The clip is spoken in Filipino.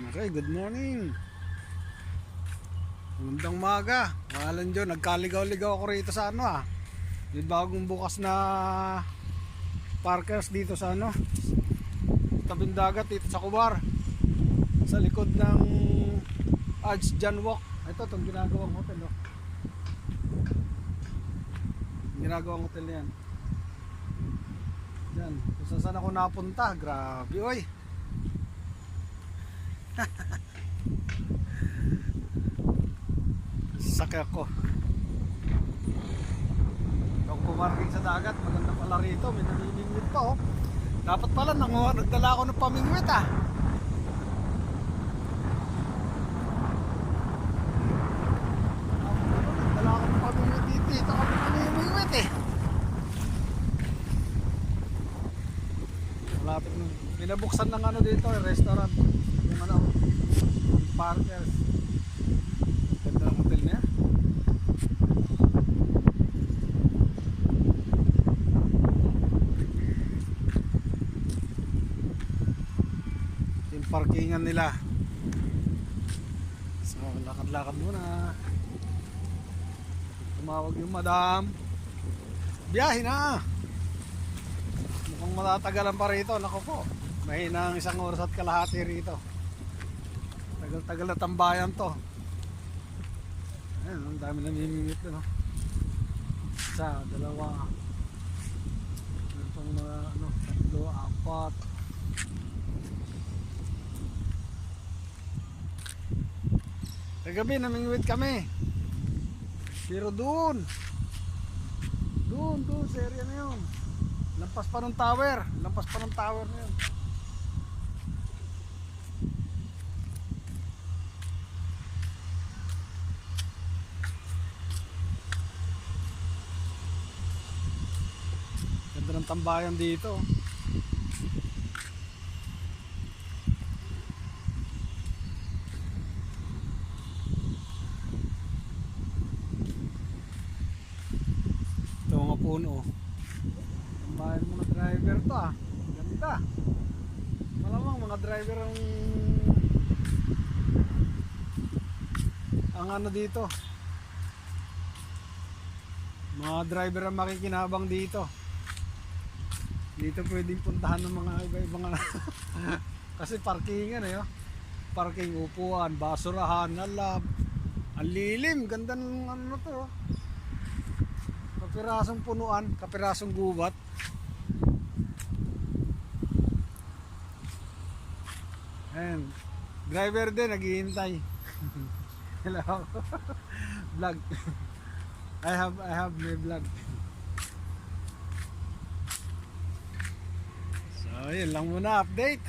Okay, good morning. Magandang maga. Pangalan John, nagkaligaw-ligaw ako rito sa ano ah. Yung bagong bukas na parkers dito sa ano. Tabing dagat dito sa Kubar. Sa likod ng Arch Walk. Ito, itong ginagawang hotel oh. Ginagawang hotel na yan. Yan, kung saan ako napunta. Grabe, oy. Sakay ako. Kung pumarking sa dagat, maganda pala rito. May naniningwit pa oh. Dapat pala nanguha, nagdala ako ng pamingwit ah. Namimingwit eh. Malapit na. Pinabuksan ng ano dito, eh, restaurant. Ano, Parkers. Ganda ng hotel niya. Yung parkingan nila. So, lakad-lakad muna. Tumawag yung madam. Biyahe na! Mukhang matatagalan pa rito. Nako po. Mahina ang isang oras at kalahati rito. Tagal-tagal na tambayan to. Ayun, ang dami namimingit doon. No? Isa, dalawa. Pang mga ano, tatlo, apat. Kagabi namingwit kami. Pero doon. Doon, doon sa area na yun. Lampas pa ng tower. Lampas pa ng tower na yun. Ng tambayan dito. Ito mga puno. Tambayan mga driver to ah. Ganda. Malamang mga driver ang ang ano dito. Mga driver ang makikinabang dito. Dito pwedeng puntahan ng mga iba-ibang. Kasi parkingan eh. Oh. Parking upuan, basurahan, alab. Ang lilim, ganda ng ano to. Oh. Kapirasong punuan, kapirasong gubat. Ayan. Driver din, naghihintay. Hello. vlog. I have I have my vlog. So, yun lang muna update.